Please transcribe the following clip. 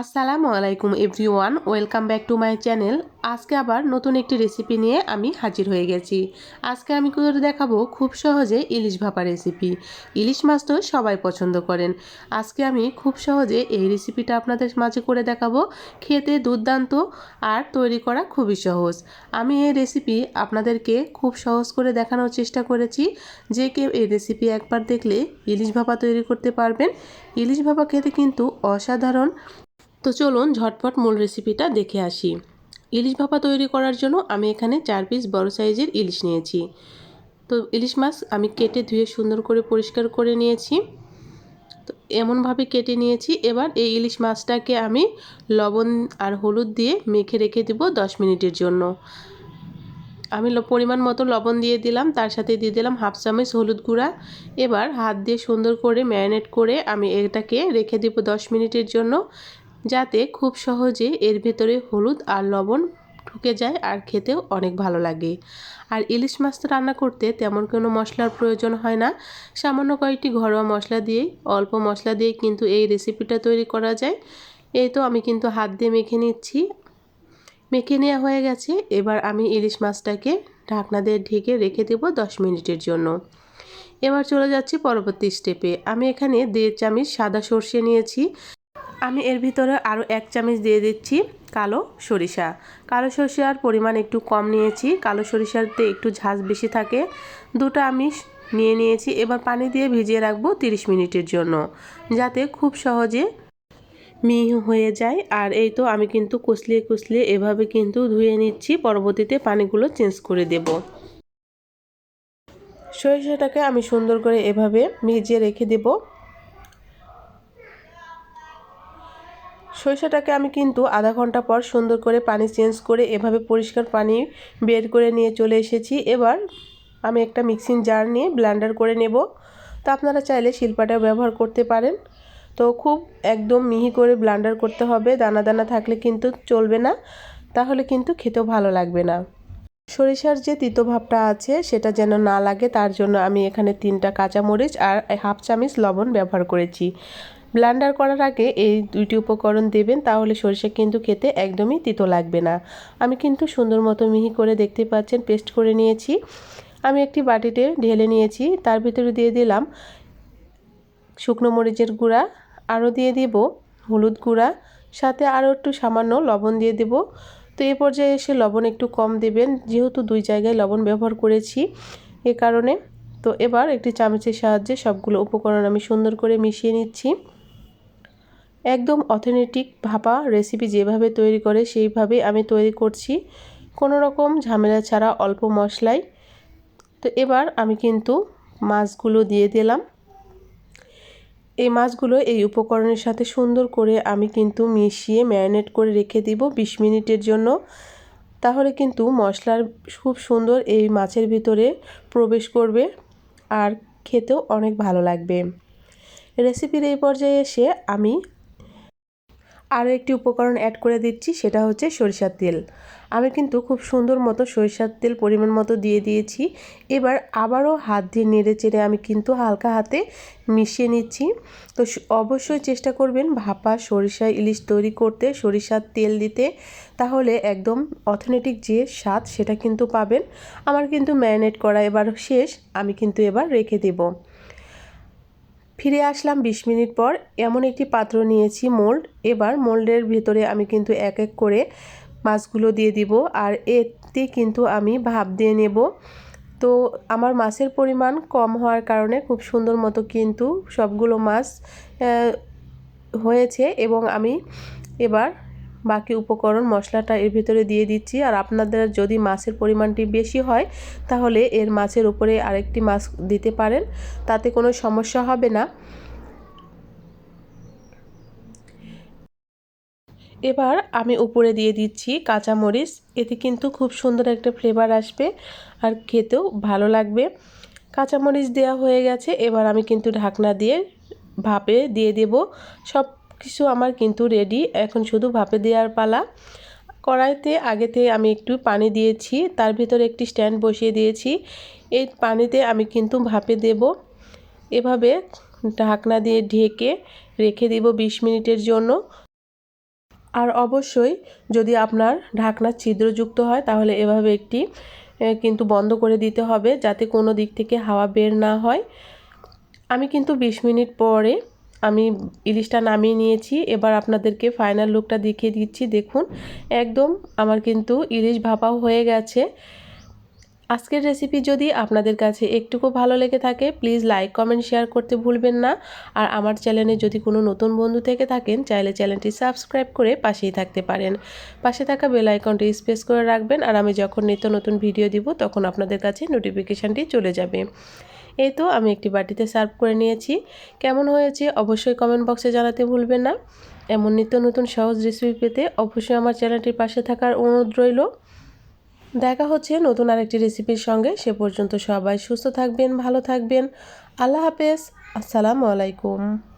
আসসালামু আলাইকুম everyone, welcome back to my channel. আজকে আবার নতুন একটি রেসিপি নিয়ে আমি হাজির হয়ে গেছি। আজকে আমি করে দেখাবো খুব সহজে ইলিশ ভাপা রেসিপি। ইলিশ মাছ তো সবাই পছন্দ করেন। আজকে আমি খুব সহজে এই রেসিপিটা আপনাদের মাঝে করে দেখাবো। খেতে দুর্দান্ত আর তৈরি করা খুবই সহজ। আমি এই রেসিপি আপনাদেরকে খুব সহজ করে দেখানোর চেষ্টা করেছি। যে কেউ এই রেসিপি একবার দেখলে ইলিশ ভাপা তৈরি করতে পারবেন। ইলিশ ভাপা খেতে কিন্তু অসাধারণ তো চলুন ঝটপট মূল রেসিপিটা দেখে আসি। ইলিশ ভাপা তৈরি করার জন্য আমি এখানে চার পিস বড় সাইজের ইলিশ নিয়েছি। তো ইলিশ মাছ আমি কেটে ধুয়ে সুন্দর করে পরিষ্কার করে নিয়েছি। তো এমনভাবে কেটে নিয়েছি। এবার এই ইলিশ মাছটাকে আমি লবণ আর হলুদ দিয়ে মেখে রেখে দেব দশ মিনিটের জন্য। আমি পরিমাণ মতো লবণ দিয়ে দিলাম, তার সাথে দিয়ে দিলাম হাফ চামচ হলুদ গুঁড়া। এবার হাত দিয়ে সুন্দর করে ম্যারিনেট করে আমি এটাকে রেখে দেবো দশ মিনিটের জন্য। যাতে খুব সহজে এর ভেতরে হলুদ আর লবণ ঢুকে যায় আর খেতেও অনেক ভালো লাগে। আর ইলিশ মাছটা রান্না করতে তেমন কোনো মশলার প্রয়োজন হয় না। সামান্য কয়েকটি ঘরোয়া মশলা দিয়েই, অল্প মশলা দিয়ে কিন্তু এই রেসিপিটা তৈরি করা যায়। এই তো আমি কিন্তু হাত দিয়ে মেখে নিচ্ছি। মেখে নেওয়া হয়ে গেছে। এবার আমি ইলিশ মাছটাকে ঢাকনা দিয়ে ঢেকে রেখে দেব দশ মিনিটের জন্য। এবার চলে যাচ্ছি পরবর্তী স্টেপে আমি এখানে দেড় চামচ সাদা সর্ষে নিয়েছি। আমি এর ভিতরে আরও এক চামচ দিয়ে দিচ্ছি কালো সরিষা। কালো সরিষার পরিমাণ একটু কম নিয়েছি। কালো সরিষাতে একটু ঝাঁজ বেশি থাকে। দুটো আমি নিয়ে নিয়েছি। এবার পানি দিয়ে ভিজিয়ে রাখব 30 মিনিটের জন্য, যাতে খুব সহজে মিহি হয়ে যায়। আর এই তো আমি কিন্তু কুচলিয়ে কুচলিয়ে এভাবে কিন্তু ধুয়ে নিচ্ছি। পরবর্তীতে পানিগুলো চেঞ্জ করে দেব। সরিষাটাকে আমি সুন্দর করে এভাবে ভিজিয়ে রেখে দেবো। সরিষাটাকে আমি কিন্তু আধা ঘণ্টা পর সুন্দর করে পানি চেঞ্জ করে এভাবে পরিষ্কার পানি বের করে নিয়ে চলে এসেছি। এবার আমি একটা মিক্সিং জার নিয়ে ব্ল্যান্ডার করে নেব। তো আপনারা চাইলে শিল্পাটাও ব্যবহার করতে পারেন। তো খুব একদম মিহি করে ব্ল্যান্ডার করতে হবে। দানা দানা থাকলে কিন্তু চলবে না। তাহলে কিন্তু খেতেও ভালো লাগবে না। সরিষার যে তিতো ভাবটা আছে, সেটা যেন না লাগে, তার জন্য আমি এখানে তিনটা কাঁচামরিচ আর হাফ চামিচ লবণ ব্যবহার করেছি। ব্লান্ডার করার আগে এই দুইটি উপকরণ দেবেন, তাহলে সরিষা কিন্তু খেতে একদমই তিতো লাগবে না। আমি কিন্তু সুন্দর মতো মিহি করে দেখতে পাচ্ছেন, পেস্ট করে নিয়েছি। আমি একটি বাটিতে ঢেলে নিয়েছি, তার ভিতরে দিয়ে দিলাম শুকনো মরিচের গুঁড়া, আরও দিয়ে দিব হলুদ গুঁড়া, সাথে আরও একটু সামান্য লবণ দিয়ে দেব। তো এ পর্যায়ে এসে লবণ একটু কম দেবেন। যেহেতু দুই জায়গায় লবণ ব্যবহার করেছি এ কারণে। তো এবার একটি চামচের সাহায্যে সবগুলো উপকরণ আমি সুন্দর করে মিশিয়ে নিচ্ছি। একদম অথেন্টিক ভাপা রেসিপি যেভাবে তৈরি করে সেইভাবে আমি তৈরি করছি। কোনো রকম ঝামেলা ছাড়া অল্প মশলাই তো এবার আমি কিন্তু মাছগুলো দিয়ে দিলাম। এই মাছগুলো এই উপকরণের সাথে সুন্দর করে আমি কিন্তু মিশিয়ে ম্যারিনেট করে রেখে দিব বিশ মিনিটের জন্য। তাহলে কিন্তু মশলার খুব সুন্দর এই মাছের ভিতরে প্রবেশ করবে আর খেতেও অনেক ভালো লাগবে। রেসিপির এই পর্যায়ে এসে আমি আরও একটি উপকরণ অ্যাড করে দিচ্ছি, সেটা হচ্ছে সরিষার তেল। আমি কিন্তু খুব সুন্দর মতো সরিষার তেল পরিমাণ মতো দিয়ে দিয়েছি। এবার আবারও হাত দিয়ে নেড়ে চেড়ে আমি কিন্তু হালকা হাতে মিশিয়ে নিচ্ছি। তো অবশ্যই চেষ্টা করবেন ভাপা সরিষা ইলিশ তৈরি করতে, সরিষার তেল দিতে। তাহলে একদম অথেন্টিক যে স্বাদ সেটা কিন্তু পাবেন। আমার কিন্তু ম্যারিনেট করা এবার শেষ, আমি কিন্তু এবার রেখে দেবো। ফিরে আসলাম বিশ মিনিট পর, এমন একটি পাত্র নিয়েছি মোল্ড এবার মোল্ডের ভেতরে আমি কিন্তু এক এক করে মাছগুলো দিয়ে দিব আর এতে কিন্তু আমি ভাপ দিয়ে নেব। তো আমার মাছের পরিমাণ কম হওয়ার কারণে খুব সুন্দর মতো কিন্তু সবগুলো মাছ হয়েছে এবং আমি এবার বাকি উপকরণ মশলাটা এর ভিতরে দিয়ে দিচ্ছি। আর আপনাদের যদি মাছের পরিমাণটি বেশি হয়, তাহলে এর মাছের উপরে আরেকটি মাছ দিতে পারেন। তাতে কোনো সমস্যা হবে না। এবার আমি উপরে দিয়ে দিচ্ছি কাঁচামরিচ। এতে কিন্তু খুব সুন্দর একটা ফ্লেভার আসবে আর খেতেও ভালো লাগবে। কাঁচামরিচ দেওয়া হয়ে গেছে, এবার আমি কিন্তু ঢাকনা দিয়ে ভাপে দিয়ে দেব। সব কিছু আমার কিন্তু রেডি এখন শুধু ভাপে দেওয়ার পালা। কড়াইতে আগেতে আমি একটু পানি দিয়েছি, তার ভিতরে একটি স্ট্যান্ড বসিয়ে দিয়েছি। এই পানিতে আমি কিন্তু ভাপে দেব। এভাবে ঢাকনা দিয়ে ঢেকে রেখে দেব বিশ মিনিটের জন্য। আর অবশ্যই যদি আপনার ঢাকনা ছিদ্রযুক্ত হয়, তাহলে এভাবে একটি কিন্তু বন্ধ করে দিতে হবে যাতে কোনো দিক থেকে হাওয়া বের না হয়। আমি কিন্তু বিশ মিনিট পরে আমি ইলিশটা নামিয়ে নিয়েছি। এবার আপনাদেরকে ফাইনাল লুকটা দেখিয়ে দিচ্ছি। দেখুন, একদম আমার কিন্তু ইলিশ ভাপাও হয়ে গেছে। আজকের রেসিপি যদি আপনাদের কাছে একটুকু ভালো লেগে থাকে প্লিজ লাইক কমেন্ট শেয়ার করতে ভুলবেন না। আর আমার চ্যানেলে যদি কোনো নতুন বন্ধু থেকে থাকেন, চাইলে চ্যানেলটি সাবস্ক্রাইব করে পাশেই থাকতে পারেন। পাশে থাকা বেল আইকনটি স্পেস করে রাখবেন, আর আমি যখন নিত্য নতুন ভিডিও দিব, তখন আপনাদের কাছে নোটিফিকেশানটি চলে যাবে। এই তো আমি একটি বাটিতে সার্ভ করে নিয়েছি। কেমন হয়েছে অবশ্যই কমেন্ট বক্সে জানাতে ভুলবেন না। এমন নিত্য নতুন সহজ রেসিপি পেতে অবশ্যই আমার চ্যানেলটির পাশে থাকার অনুরোধ রইল। দেখা হচ্ছে নতুন আরেকটি রেসিপির সঙ্গে। সে পর্যন্ত সবাই সুস্থ থাকবেন, ভালো থাকবেন। আল্লাহ হাফেজ। আসসালামু আলাইকুম।